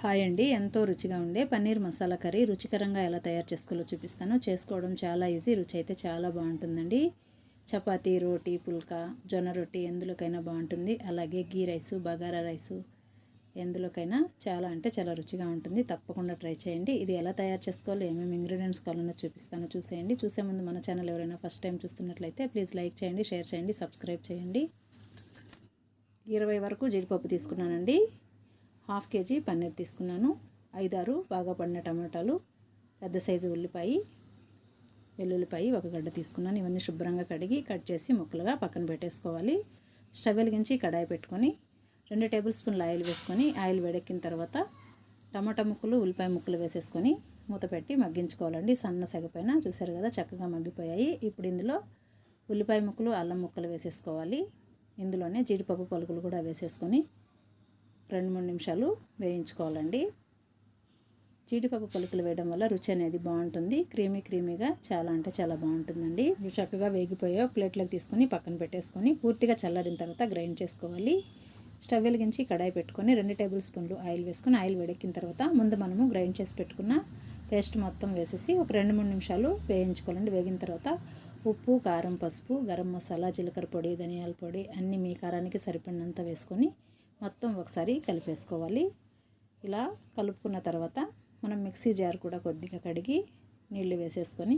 Hi అండి. ఎంతో రుచిగా ఉండే పన్నీర్ మసాలా కర్రీ రుచికరంగా ఎలా తయారు చేసుకోవాలో చూపిస్తాను. చేసుకోవడం చాలా ఈజీ రుచి అయితే చాలా బాగుంటుందండి. చపాతీ రోటీ పుల్కా జొన్న రొట్టి ఎందులోకైనా బాగుంటుంది. అలాగే గీ రైసు బగారా రైసు ఎందులోకైనా చాలా అంటే చాలా రుచిగా ఉంటుంది. తప్పకుండా ట్రై చేయండి. ఇది ఎలా తయారు చేసుకోవాలో ఏమేమి ఇంగ్రీడియంట్స్ కావాలన్నా చూపిస్తాను. చూసేయండి. చూసే ముందు మన ఛానల్ ఎవరైనా ఫస్ట్ టైం చూస్తున్నట్లయితే ప్లీజ్ లైక్ చేయండి షేర్ చేయండి సబ్స్క్రైబ్ చేయండి. ఇరవై వరకు జీడిపప్పు తీసుకున్నానండి. హాఫ్ కేజీ పన్నీర్ తీసుకున్నాను. ఐదారు బాగా పడిన టమాటాలు పెద్ద సైజు ఉల్లిపాయ వెల్లుల్లిపాయ ఒక గడ్డ తీసుకున్నాను. ఇవన్నీ శుభ్రంగా కడిగి కట్ చేసి ముక్కలుగా పక్కన పెట్టేసుకోవాలి. స్టవ్ వెలిగించి కడాయి పెట్టుకొని రెండు టేబుల్ స్పూన్లు ఆయిల్ వేసుకొని ఆయిల్ వేడెక్కిన తర్వాత టమాటా ముక్కలు ఉల్లిపాయ ముక్కలు వేసేసుకొని మూత పెట్టి మగ్గించుకోవాలండి. సన్న సెగపైన చూసారు కదా చక్కగా మగ్గిపోయాయి. ఇప్పుడు ఇందులో ఉల్లిపాయ ముక్కలు అల్లం ముక్కలు వేసేసుకోవాలి. ఇందులోనే జీడిపప్పు పలుకులు కూడా వేసేసుకొని రెండు మూడు నిమిషాలు వేయించుకోవాలండి. జీడిపప్పు పలుకులు వేయడం వల్ల రుచి అనేది బాగుంటుంది. క్రీమీ క్రీమీగా చాలా అంటే చాలా బాగుంటుందండి. ఇవి చక్కగా వేగిపోయా ప్లేట్లోకి తీసుకొని పక్కన పెట్టేసుకొని పూర్తిగా చల్లారిన తర్వాత గ్రైండ్ చేసుకోవాలి. స్టవ్ వెలిగించి కడాయి పెట్టుకొని రెండు టేబుల్ స్పూన్లు ఆయిల్ వేసుకొని ఆయిల్ వేడెక్కిన తర్వాత ముందు మనము గ్రైండ్ చేసి పెట్టుకున్న పేస్ట్ మొత్తం వేసేసి ఒక రెండు మూడు నిమిషాలు వేయించుకోవాలండి. వేగిన తర్వాత ఉప్పు కారం పసుపు గరం మసాలా జీలకర్ర పొడి ధనియాల పొడి అన్నీ మీ కారానికి సరిపడినంత వేసుకొని మొత్తం ఒకసారి కలిపేసుకోవాలి. ఇలా కలుపుకున్న తర్వాత మనం మిక్సీ జార్ కూడా కొద్దిగా కడిగి నీళ్ళు వేసేసుకొని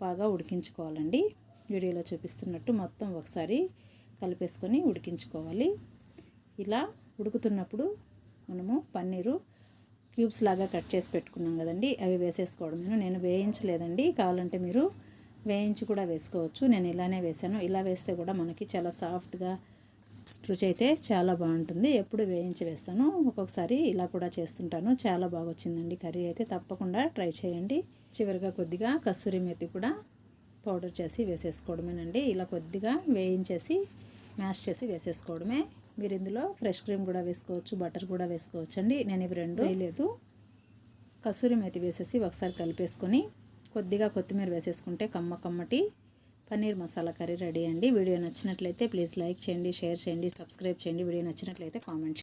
బాగా ఉడికించుకోవాలండి. వీడియోలో చూపిస్తున్నట్టు మొత్తం ఒకసారి కలిపేసుకొని ఉడికించుకోవాలి. ఇలా ఉడుకుతున్నప్పుడు మనము పన్నీరు క్యూబ్స్ లాగా కట్ చేసి పెట్టుకున్నాం కదండి అవి వేసేసుకోవడమేను. నేను వేయించలేదండి. కావాలంటే మీరు వేయించి కూడా వేసుకోవచ్చు. నేను ఇలానే వేసాను ఇలా వేస్తే కూడా మనకి చాలా సాఫ్ట్గా రుచి అయితే చాలా బాగుంటుంది. ఎప్పుడు వేయించి వేస్తాను. ఒక్కొక్కసారి ఇలా కూడా చేస్తుంటాను. చాలా బాగా వచ్చిందండి కర్రీ. అయితే తప్పకుండా ట్రై చేయండి. చివరిగా కొద్దిగా కస్తూరి మెత్తి కూడా పౌడర్ చేసి వేసేసుకోవడమేనండి. ఇలా కొద్దిగా వేయించేసి మ్యాష్ చేసి వేసేసుకోవడమే. మీరు ఇందులో ఫ్రెష్ క్రీమ్ కూడా వేసుకోవచ్చు బటర్ కూడా వేసుకోవచ్చు అండి నేను ఇవి రెండు వేయలేదు. కస్తూరి మెతి వేసేసి ఒకసారి కలిపేసుకొని కొద్దిగా కొత్తిమీర వేసేసుకుంటే కమ్మ కమ్మటి పన్నీర్ మసాలా కర్రీ రెడీ అండి. వీడియో నచ్చినట్లయితే ప్లీజ్ లైక్ చేయండి షేర్ చేయండి సబ్స్క్రైబ్ చేయండి. వీడియో నచ్చినట్లయితే కామెంట్